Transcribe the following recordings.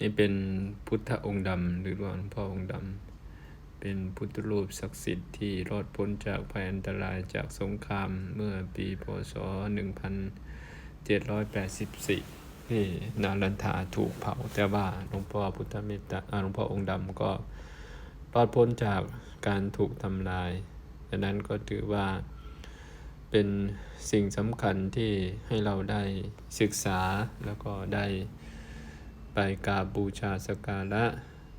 นี่เป็นพุทธองค์ดำหรือหลวงพ่อองค์ดำเป็นพุทธรูปศักดิ์สิทธิ์ที่รอดพ้นจากภัยอันตรายจากสงครามเมื่อปีพศ 1784 ที่นารันทาถูกเผา แต่ว่าหลวงพ่อพุทธเมตตาอ่าหลวงพ่อองค์ดำก็รอดพ้นจากการถูกทำลายดังนั้นก็ถือว่าเป็นสิ่งสำคัญที่ให้เราได้ศึกษาแล้วก็ได้ ไปกราบบูชาสการะ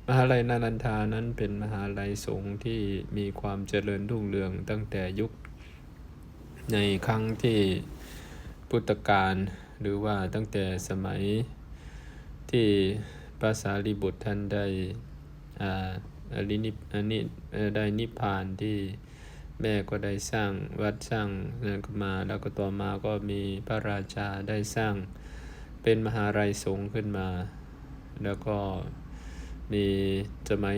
มหาลัยนารันทานั้นเป็นมหาลัยสงฆ์ที่มีความเจริญรุ่งเรืองตั้งแต่ยุค ในครั้งที่พุทธกาลหรือว่าตั้งแต่สมัยที่พระสารีบุตรท่านได้อ่าอรินิอันนี้ได้นิพพานที่แม่ก็ได้สร้างวัดสร้างนั่นก็มาแล้วก็ต่อมาก็มีพระราชาได้สร้างเป็นมหาลัยสงฆ์ขึ้นมา แล้วก็มีสมัย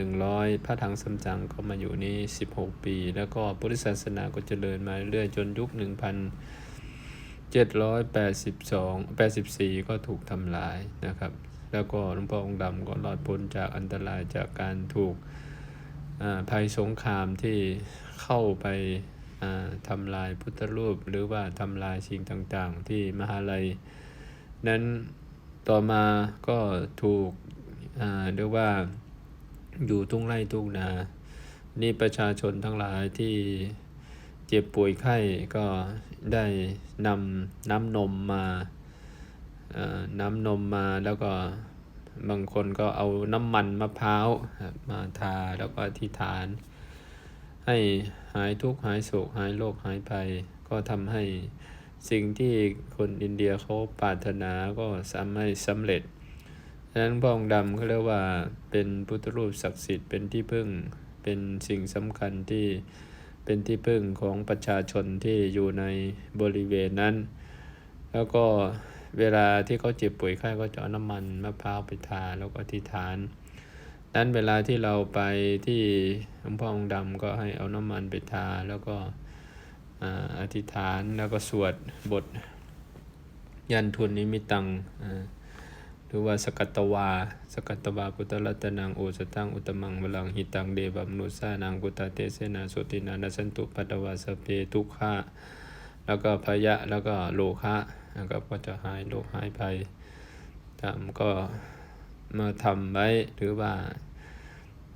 1,100พระถังสำจังก็มาอยู่นี่16ปี แล้วก็พุทธศาสนาก็เจริญมาเรื่อยจนยุค1,782 84ก็ถูกทำลายนะครับ แล้วก็หลวงพ่อองค์ดำก็รอดพ้นจากอันตรายจากการถูกภัยสงครามที่เข้าไปอ่าทำลายพุทธรูป หรือว่าทำลายสิ่งต่างๆ ที่มหาลัยนั้น ต่อมาก็ถูกเรียกว่าอยู่ทุ่งไร่ทุ่งนา นี่ประชาชนทั้งหลายที่เจ็บป่วยไข้ก็ได้นำน้ำนมมาน้ำนมมาแล้วก็บางคนก็เอาน้ำมันมะพร้าวมาทาแล้วก็อธิษฐาน ให้หายทุกข์หายโศกหายโรคหายภัยก็ทำให้ สิ่งที่คนอินเดียเขาปรารถนาก็สามารถสำเร็จดังนั้นพระองค์ดำเขาเรียกว่าเป็นพุทธรูปศักดิ์สิทธิ์เป็นที่พึ่งเป็นสิ่งสำคัญที่เป็นที่พึ่งของประชาชนที่อยู่ในบริเวณนั้น แล้วก็เวลาที่เขาเจ็บป่วยไข้ก็จะเอาน้ำมันมะพร้าวไปทาแล้วก็อธิษฐานนั้นเวลาที่เราไปที่หลวงพ่อองค์ดำก็ให้เอาน้ำมันไปทาแล้วก็ อธิษฐานแล้วก็สวดบทยันทุนนิมิตังหรือว่าสกัตตวา สกัตตวา พุทธรัตนังโอสตังอุตมังวลังหิตังเดบัมนุสานังพุทธเตเสนาสุตินานสันตุปัตวาสเพทุกขะแล้วก็พยะแล้วก็โลคะนะครับก็จะหายโรคหายภัยทำก็มาทำไว้หรือว่า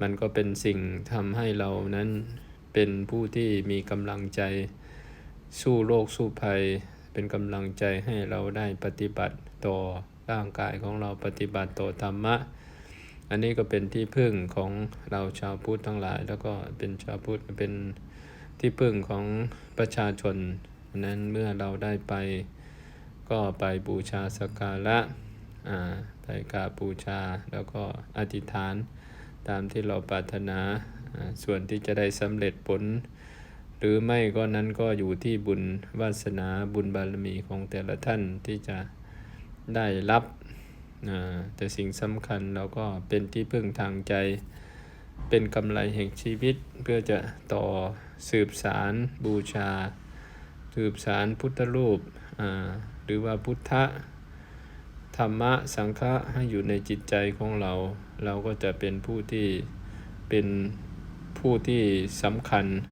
มันก็เป็นสิ่งทำให้เรานั้นเป็นผู้ที่มีกำลังใจ สู้โรคสู้ภัย เป็นกำลังใจให้เราได้ปฏิบัติต่อร่างกายของเราปฏิบัติต่อธรรมะ อันนี้ก็เป็นที่พึ่งของเราชาวพุทธทั้งหลาย แล้วก็เป็นชาวพุทธเป็นที่พึ่งของประชาชนนั้นเมื่อเราได้ไปก็ไปบูชาสักการะอ่าไปกราบบูชาแล้วก็อธิษฐานตามที่เราปรารถนาอ่าส่วนที่จะได้สำเร็จผล หรือไม่ก็นั้นก็อยู่ที่บุญวาสนาบุญบารมีของแต่ละท่านที่จะได้รับอ่าแต่สิ่งสำคัญเราก็เป็นที่พึ่งทางใจ เป็นกำไรแห่งชีวิตเพื่อจะต่อสืบสารบูชา สืบสารพุทธรูปอ่าหรือว่าพุทธธรรมะสังฆะให้อยู่ในจิตใจของเรา เราก็จะเป็นผู้ที่เป็นผู้ที่สำคัญ